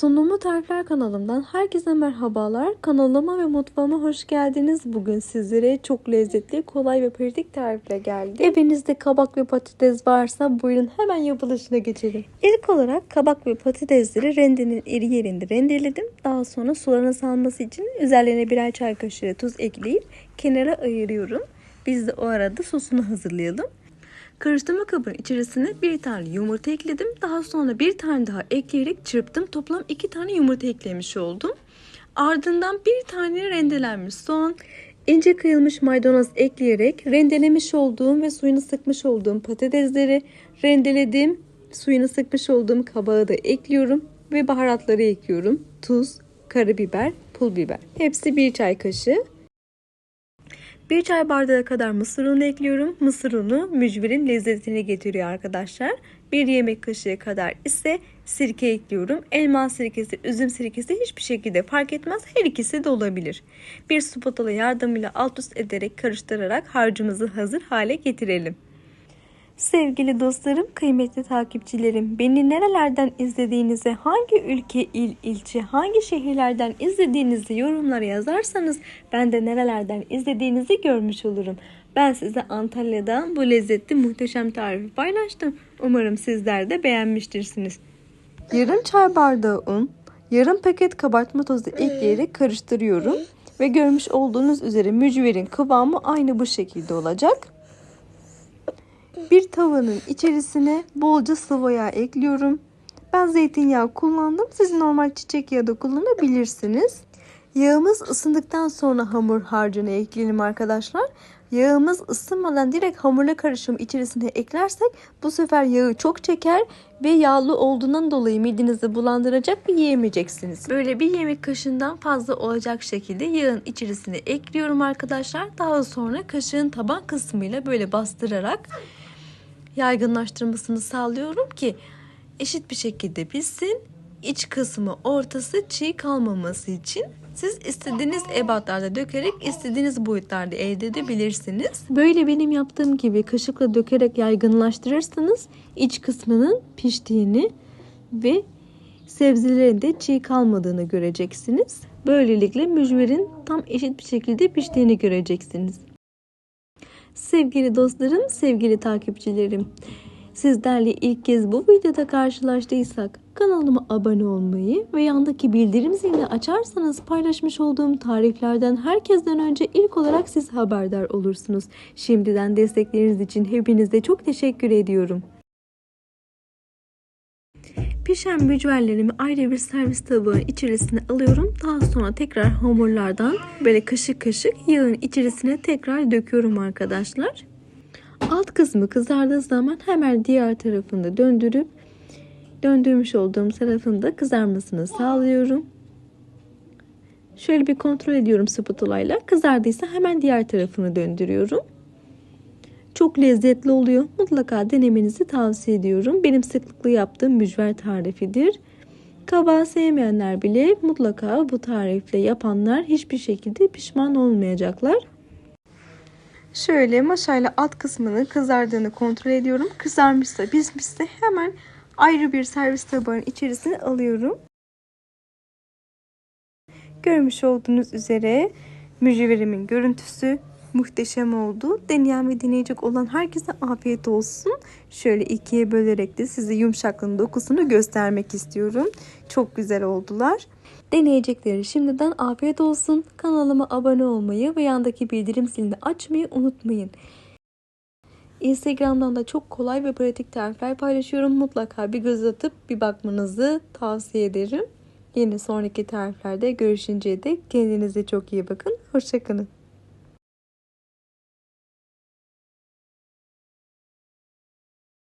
Sunumu Tarifler kanalımdan herkese merhabalar. Kanalıma ve mutfağıma hoş geldiniz. Bugün sizlere çok lezzetli, kolay ve pratik tarifle geldim. Evinizde kabak ve patates varsa buyurun hemen yapılışına geçelim. İlk olarak kabak ve patatesleri rendenin iri yerinde rendeledim. Daha sonra sularına salması için üzerlerine birer çay kaşığı tuz ekleyip kenara ayırıyorum. Biz de o arada sosunu hazırlayalım. Karıştırma kabının içerisine bir tane yumurta ekledim. Daha sonra bir tane daha ekleyerek çırptım. Toplam iki tane yumurta eklemiş oldum. Ardından bir tane rendelenmiş soğan, ince kıyılmış maydanoz ekleyerek rendelemiş olduğum ve suyunu sıkmış olduğum patatesleri rendeledim. Suyunu sıkmış olduğum kabağı da ekliyorum ve baharatları ekliyorum. Tuz, karabiber, pul biber. Hepsi bir çay kaşığı. Bir çay bardağı kadar mısır unu ekliyorum. Mısır unu mücverin lezzetini getiriyor arkadaşlar. Bir yemek kaşığı kadar ise sirke ekliyorum. Elma sirkesi, üzüm sirkesi hiçbir şekilde fark etmez. Her ikisi de olabilir. Bir spatula yardımıyla alt üst ederek karıştırarak harcımızı hazır hale getirelim. Sevgili dostlarım, kıymetli takipçilerim, beni nerelerden izlediğinizi, hangi ülke, il, ilçe, hangi şehirlerden izlediğinizi yorumlara yazarsanız ben de nerelerden izlediğinizi görmüş olurum. Ben size Antalya'dan bu lezzetli muhteşem tarifi paylaştım. Umarım sizler de beğenmiştirsiniz. Yarım çay bardağı un, yarım paket kabartma tozu ekleyerek karıştırıyorum. Ve görmüş olduğunuz üzere mücverin kıvamı aynı bu şekilde olacak. Bir tavanın içerisine bolca sıvı yağ ekliyorum. Ben zeytinyağı kullandım. Siz normal çiçek yağı da kullanabilirsiniz. Yağımız ısındıktan sonra hamur harcını ekleyelim arkadaşlar. Yağımız ısınmadan direkt hamurla karışım içerisine eklersek bu sefer yağı çok çeker ve yağlı olduğundan dolayı midenizi bulandıracak ve yiyemeyeceksiniz. Böyle bir yemek kaşığından fazla olacak şekilde yağın içerisine ekliyorum arkadaşlar. Daha sonra kaşığın taban kısmıyla böyle bastırarak yaygınlaştırmasını sağlıyorum ki eşit bir şekilde pişsin. İç kısmı ortası çiğ kalmaması için siz istediğiniz ebatlarda dökerek istediğiniz boyutlarda elde edebilirsiniz. Böyle benim yaptığım gibi kaşıkla dökerek yaygınlaştırırsanız iç kısmının piştiğini ve sebzelerin de çiğ kalmadığını göreceksiniz. Böylelikle mücverin tam eşit bir şekilde piştiğini göreceksiniz. Sevgili dostlarım, sevgili takipçilerim. Sizlerle ilk kez bu videoda karşılaştıysak kanalıma abone olmayı ve yandaki bildirim zilini açarsanız paylaşmış olduğum tariflerden herkesten önce ilk olarak siz haberdar olursunuz. Şimdiden destekleriniz için hepinize çok teşekkür ediyorum. Pişen mücverlerimi ayrı bir servis tabağı içerisine alıyorum. Daha sonra tekrar hamurlardan böyle kaşık kaşık yağın içerisine tekrar döküyorum arkadaşlar. Alt kısmı kızardığı zaman hemen diğer tarafını döndürüp döndürmüş olduğum tarafında kızarmasını sağlıyorum. Şöyle bir kontrol ediyorum spatula ile. Kızardıysa hemen diğer tarafını döndürüyorum. Çok lezzetli oluyor. Mutlaka denemenizi tavsiye ediyorum. Benim sıklıkla yaptığım mücver tarifidir. Kabağı sevmeyenler bile mutlaka bu tarifle yapanlar hiçbir şekilde pişman olmayacaklar. Şöyle maşayla alt kısmını kızardığını kontrol ediyorum. Kızarmışsa pişmişse hemen ayrı bir servis tabağının içerisine alıyorum. Görmüş olduğunuz üzere mücverimin görüntüsü muhteşem oldu. Deneyen ve deneyecek olan herkese afiyet olsun. Şöyle ikiye bölerek de size yumuşaklığın dokusunu göstermek istiyorum. Çok güzel oldular. Deneyecekleri şimdiden afiyet olsun. Kanalıma abone olmayı ve yandaki bildirim zilini açmayı unutmayın. Instagram'dan da çok kolay ve pratik tarifler paylaşıyorum. Mutlaka bir göz atıp bir bakmanızı tavsiye ederim. Yeni sonraki tariflerde görüşünceye dek kendinize çok iyi bakın. Hoşçakalın.